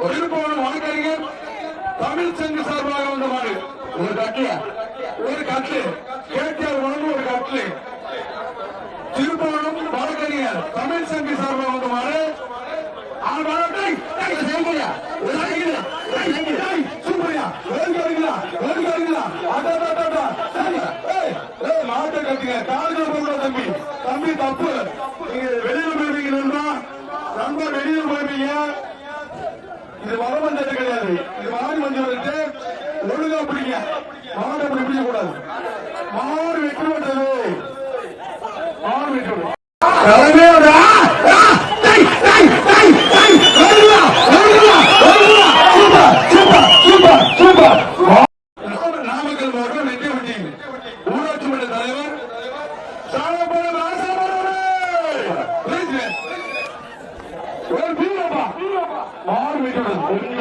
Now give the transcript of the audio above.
ஒரு திருப்பவன் வழக்கறிஞர் தமிழ் சங்கு சார்பாக வந்த மாதிரி ஒரு கட்லையா ஒரு கட்லு கேட்டியார் வழங்கும் ஒரு கட்லு திருப்பவனும் வழக்கறிஞர் தமிழ் சங்கு சார்பாக வந்த மாதிரி மாவட்ட கட்டுங்க தம்பி தம்பி தப்பு கிடையாது கிடையாது இது மாடு வந்தவர்கிட்ட ஒழுங்கா பிடிங்க. மாடு அப்படி பிடிக்க கூடாது மாடு வெற்றி பெற்றது. மாடு வெற்றி பெற்றது. Thank.